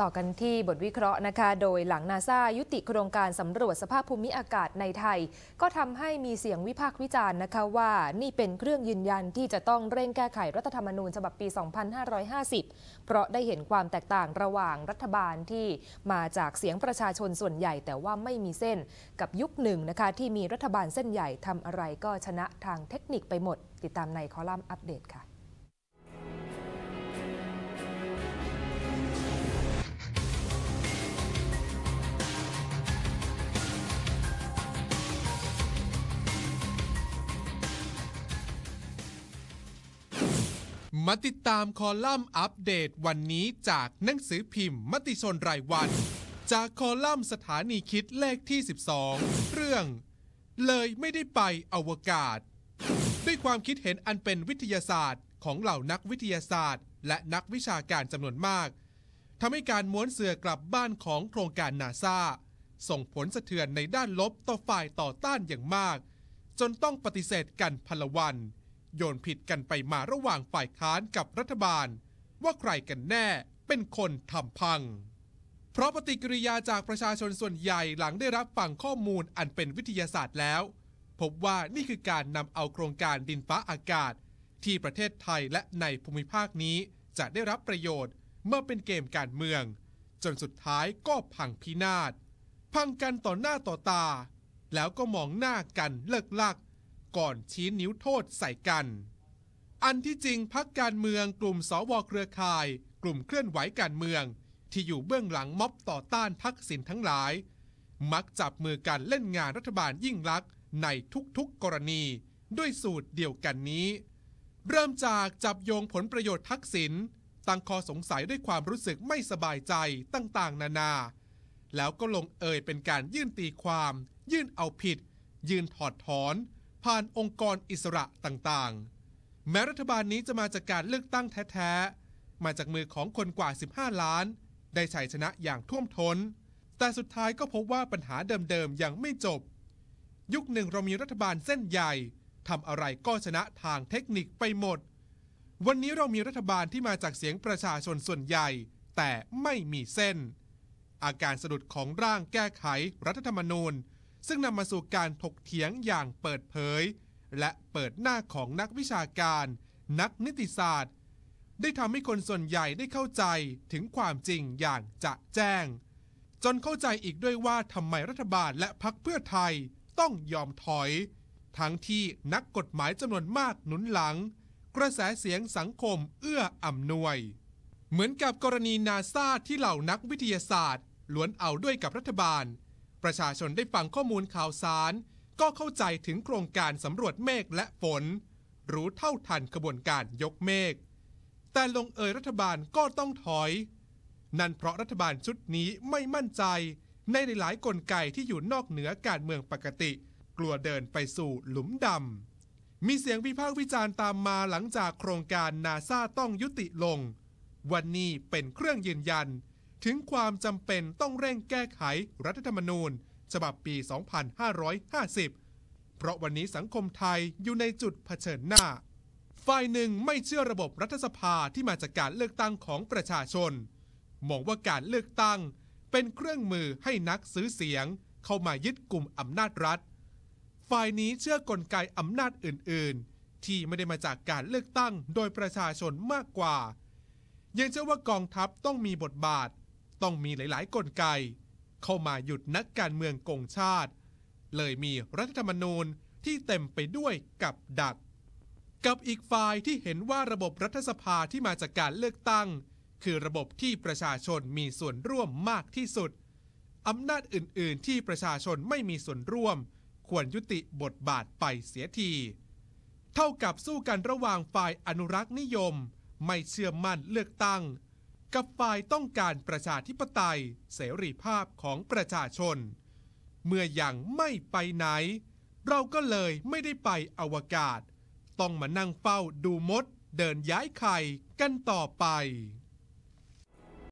ต่อกันที่บทวิเคราะห์นะคะ โดยหลังนาซายุติโครงการสำรวจสภาพภูมิอากาศในไทย ก็ทำให้มีเสียงวิพากษ์วิจารณ์นะคะว่านี่เป็นเครื่องยืนยันที่จะต้องเร่งแก้ไขรัฐธรรมนูญฉบับปี 2550 เพราะได้เห็นความแตกต่างระหว่างรัฐบาลที่มาจากเสียงประชาชนส่วนใหญ่ แต่ว่าไม่มีเส้นกับยุคหนึ่งนะคะที่มีรัฐบาลเส้นใหญ่ทำอะไรก็ชนะทางเทคนิคไปหมด ติดตามในคอลัมน์อัปเดตค่ะ มาติดตามคอลัมน์อัปเดตวันนี้จากหนังสือพิมพ์ มติชนรายวัน จากคอลัมน์สถานีคิดเลขที่ 12 เรื่อง เลยไม่ได้ไปอวกาศ ด้วยความคิดเห็นอันเป็นวิทยาศาสตร์ของเหล่านักวิทยาศาสตร์ และนักวิชาการจำนวนมากทำให้การม้วนเสือกลับบ้านของโครงการนาซาส่งผลสะเทือนในด้านลบต่อฝ่ายต่อต้านอย่างมาก จนต้องปฏิเสธกันพลวัน โยนผิดกันไปมาระหว่างฝ่ายค้านกับรัฐบาล ว่าใครกันแน่เป็นคนทำพัง เพราะปฏิกิริยาจากประชาชนส่วนใหญ่หลังได้รับฟังข้อมูลอันเป็นวิทยาศาสตร์แล้ว พบว่านี่คือการนำเอาโครงการดินฟ้าอากาศ ที่ประเทศไทยและในภูมิภาคนี้จะได้รับประโยชน์เมื่อเป็นเกมการเมือง จนสุดท้ายก็พังพินาศพังกันต่อหน้าต่อตา แล้วก็มองหน้ากันเลิกลัก ก่อนชี้นิ้วโทษใส่กัน อันที่จริงพักการเมืองกลุ่มสวเครือข่าย กลุ่มเคลื่อนไหวการเมือง ที่อยู่เบื้องหลังม็อบต่อต้านทักษิณทั้งหลาย มักจับมือกันเล่นงานรัฐบาลยิ่งลักษณ์ในทุกๆกรณี ด้วยสูตรเดียวกันนี้ เริ่มจากจับโยงผลประโยชน์ทักษิณตั้งข้อสงสัยด้วยความรู้สึกไม่สบายใจต่างๆ นานา แล้วก็ลงเอยเป็นการยื่นตีความ ยื่นเอาผิด ยื่นถอดถอน ผ่านองค์กรอิสระต่างๆ แม้รัฐบาลนี้จะมาจากการเลือกตั้งแท้ๆ มาจากมือของคนกว่า 15 ล้าน ได้ชัยชนะอย่างท่วมท้น แต่สุดท้ายก็พบว่าปัญหาเดิมๆ ยังไม่จบ ยุคหนึ่งเรามีรัฐบาลเส้นใหญ่ทำอะไรก็ชนะทางเทคนิคไปหมด วันนี้เรามีรัฐบาลที่มาจากเสียงประชาชนส่วนใหญ่ แต่ไม่มีเส้น อาการสะดุดของร่างแก้ไขรัฐธรรมนูญ ซึ่งนำมาสู่การถกเถียงอย่างเปิดเผย และเปิดหน้าของนักวิชาการ นักนิติศาสตร์ ได้ทำให้คนส่วนใหญ่ได้เข้าใจถึงความจริงอย่างจะแจ้ง จนเข้าใจอีกด้วยว่าทำไมรัฐบาลและพรรคเพื่อไทยต้องยอมถอย ทั้งที่นักกฎหมายจำนวนมากหนุนหลัง กระแสเสียงสังคมเอื้ออำนวย เหมือนกับกรณีนาซาที่เหล่านักวิทยาศาสตร์ล้วนเอาด้วยกับรัฐบาล ประชาชนได้ฟังข้อมูลข่าวสาร ก็เข้าใจถึงโครงการสำรวจเมฆและฝน รู้เท่าทันกระบวนการยกเมฆ แต่ลงเอยรัฐบาลก็ต้องถอย นั่นเพราะรัฐบาลชุดนี้ไม่มั่นใจ ในหลายๆกลไกที่อยู่นอกเหนือการเมืองปกติ กลัวเดินไปสู่หลุมดำ มีเสียงวิพากษ์วิจารณ์ตามมาหลังจากโครงการนาซาต้องยุติลง วันนี้เป็นเครื่องยืนยัน ถึงความจำเป็นต้องเร่งแก้ไขรัฐธรรมนูญ ฉบับปี 2550 เพราะวันนี้สังคมไทยอยู่ในจุดเผชิญหน้า ฝ่ายหนึ่งไม่เชื่อระบบรัฐสภาที่มาจากการเลือกตั้งของประชาชน มองว่าการเลือกตั้ง เป็นเครื่องมือให้นักซื้อเสียง เข้ามายึดกลุ่มอำนาจรัฐ ฝ่ายนี้เชื่อกลไกอำนาจอื่น ๆ ที่ไม่ได้มาจากการเลือกตั้งโดยประชาชนมากกว่า ยังเชื่อว่ากองทัพต้องมีบทบาท ต้องมีหลาย ๆ กลไก เข้ามาหยุดนักการเมืองโกงชาติ เลยมีรัฐธรรมนูญที่เต็มไปด้วยกับดัก กับอีกฝ่ายที่เห็นว่าระบบรัฐสภาที่มาจากการเลือกตั้ง คือระบบที่ประชาชนมีส่วนร่วมมากที่สุดอำนาจอื่น ๆ ที่ประชาชนไม่มีส่วนร่วม ควรยุติบทบาทไปเสียที เท่ากับสู้กันระหว่างฝ่ายอนุรักษ์นิยม ไม่เชื่อมั่นเลือกตั้ง กับฝ่ายต้องการประชาธิปไตย เสรีภาพของประชาชน เมื่ออยังไม่ไปไหน เราก็เลยไม่ได้ไปอวกาศ ต้องมานั่งเฝ้าดูมดเดินย้ายไข่กันต่อไป